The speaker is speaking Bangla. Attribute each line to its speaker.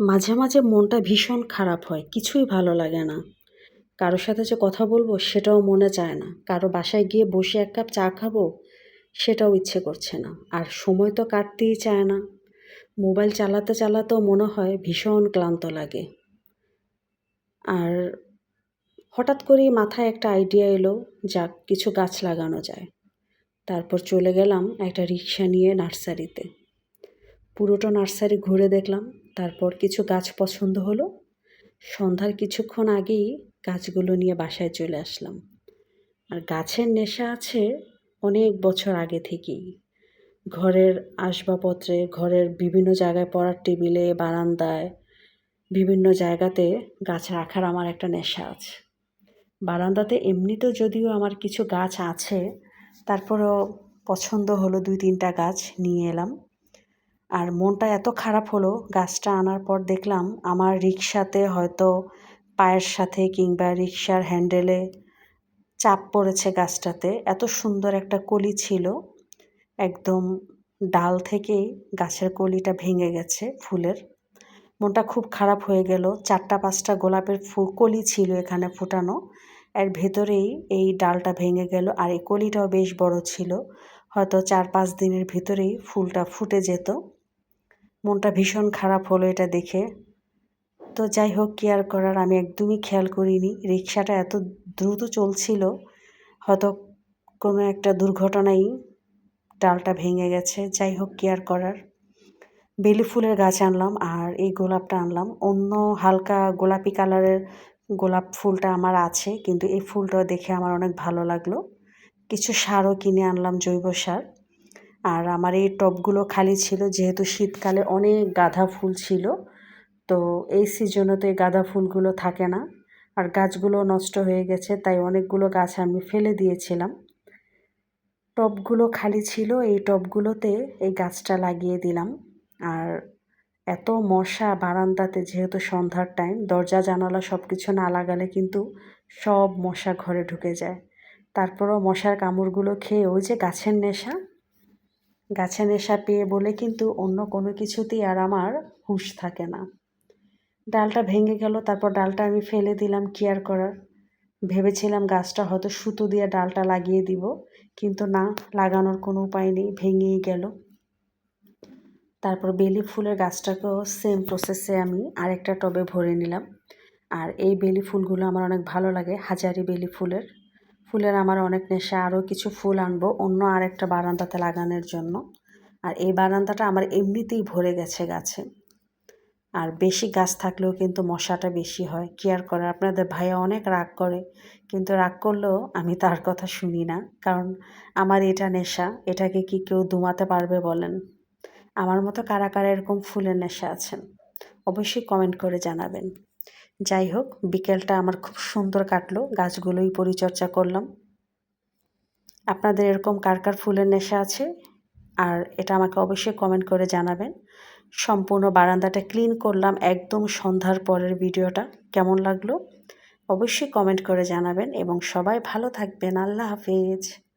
Speaker 1: মাঝে মাঝে মনটা ভীষণ খারাপ হয়, কিছুই ভালো লাগে না। কারোর সাথে যে কথা বলব সেটাও মনে চায় না। কারও বাসায় গিয়ে বসে এক কাপ চা খাব সেটাও ইচ্ছে করছে না। আর সময় তো কাটতেই চায় না। মোবাইল চালাতে চালাতেও মনে হয় ভীষণ ক্লান্ত লাগে। আর হঠাৎ করেই মাথায় একটা আইডিয়া এলো, যাক কিছু গাছ লাগানো যায়। তারপর চলে গেলাম একটা রিক্সা নিয়ে নার্সারিতে। পুরোটা নার্সারি ঘুরে দেখলাম। তারপর কিছু গাছ পছন্দ হলো। সন্ধ্যার কিছুক্ষণ আগেই গাছগুলো নিয়ে বাসায় চলে আসলাম। আর গাছের নেশা আছে অনেক বছর আগে থেকেই। ঘরের আসবাবপত্রে, ঘরের বিভিন্ন জায়গায় পড়ার টেবিলে, বারান্দায়, বিভিন্ন জায়গাতে গাছ রাখার আমার একটা নেশা আছে। বারান্দাতে এমনিতেও যদিও আমার কিছু গাছ আছে, তারপরও পছন্দ হলো দুই তিনটা গাছ নিয়ে এলাম। আর মনটা এত খারাপ হলো, গাছটা আনার পর দেখলাম আমার রিক্সাতে হয়তো পায়ের সাথে কিংবা রিক্সার হ্যান্ডেলে চাপ পড়েছে গাছটাতে। এত সুন্দর একটা কলি ছিল, একদম ডাল থেকেই গাছের কলিটা ভেঙে গেছে ফুলের। মনটা খুব খারাপ হয়ে গেল, চারটা পাঁচটা গোলাপের ফুল কলি ছিল এখানে ফুটানো। এর ভেতরেই এই ডালটা ভেঙে গেল আর এই কলিটাও বেশ বড় ছিল। হয়তো চার পাঁচ দিনের ভিতরেই ফুলটা ফুটে যেত। মনটা ভীষণ খারাপ হলো এটা দেখে। তো যাই হোক কি আর করার আমি একদমই খেয়াল করিনি। রিক্সাটা এত দ্রুত চলছিল, হয়তো কোনো একটা দুর্ঘটনাই ডালটা ভেঙে গেছে। যাই হোক কি আর করার। বেলি ফুলের গাছ আনলাম আর এই গোলাপটা আনলাম। অন্য হালকা গোলাপি কালারের গোলাপ ফুলটা আমার আছে, কিন্তু এই ফুলটা দেখে আমার অনেক ভালো লাগল। কিছু সারও কিনে আনলাম জৈব সার। আর আমার এই টবগুলো খালি ছিল, যেহেতু শীতকালে অনেক গাঁদা ফুল ছিল, তো এই সিজনে তো এই গাঁদা ফুলগুলো থাকে না। আর গাছগুলো নষ্ট হয়ে গেছে, তাই অনেকগুলো গাছ আমি ফেলে দিয়েছিলাম। টবগুলো খালি ছিল, এই টবগুলোতে এই গাছটা লাগিয়ে দিলাম। আর এত মশা বারান্দাতে, যেহেতু সন্ধ্যার টাইম দরজা, জানালা সব কিছু না লাগালে কিন্তু সব মশা ঘরে ঢুকে যায়। তারপরও মশার কামড়গুলো খেয়ে ওই যে গাছের নেশা গাছে নেশা পেয়ে বলে কিন্তু অন্য কোনো কিছুতেই আর আমার হুঁশ থাকে না। ডালটা ভেঙে গেল, তারপর ডালটা আমি ফেলে দিলাম কেয়ার করার। ভেবেছিলাম গাছটা হয়তো সুতো দিয়ে ডালটা লাগিয়ে দিব, কিন্তু না, লাগানোর কোনো উপায় নেই, ভেঙেই গেল। তারপর বেলি ফুলের গাছটাকেও সেম প্রসেসে আমি আরেকটা টবে ভরে নিলাম। আর এই বেলি ফুলগুলো আমার অনেক ভালো লাগে, হাজারি বেলি ফুলের। ফুলের আমার অনেক নেশা, আরও কিছু ফুল আনব, অন্য আরেকটা বারান্দাতে লাগানোর জন্য। আর এই বারান্দাটা আমার এমনিতেই ভরে গেছে গাছে। আর বেশি গাছ থাকলেও কিন্তু মশাটা বেশি হয়। কেয়ার করে। আপনাদের ভাইয়া অনেক রাগ করে। কিন্তু রাগ করলেও আমি তার কথা শুনি না। কারণ আমার এটা নেশা। এটাকে কি কেউ দুমাতে পারবে বলেন? আমার মতো কারা কারা এরকম ফুলের নেশা আছেন? অবশ্যই কমেন্ট করে জানাবেন। যাই হোক, বিকেলটা আমার খুব সুন্দর কাটলো, গাছগুলোই পরিচর্যা করলাম। আপনাদের এরকম কার কার ফুলের নেশা আছে? আর এটা আমাকে অবশ্যই কমেন্ট করে জানাবেন। সম্পূর্ণ বারান্দাটা ক্লিন করলাম একদম সন্ধ্যার পরের ভিডিওটা। কেমন লাগল? অবশ্যই কমেন্ট করে জানাবেন এবং সবাই ভালো থাকবেন। আল্লাহ হাফিজ।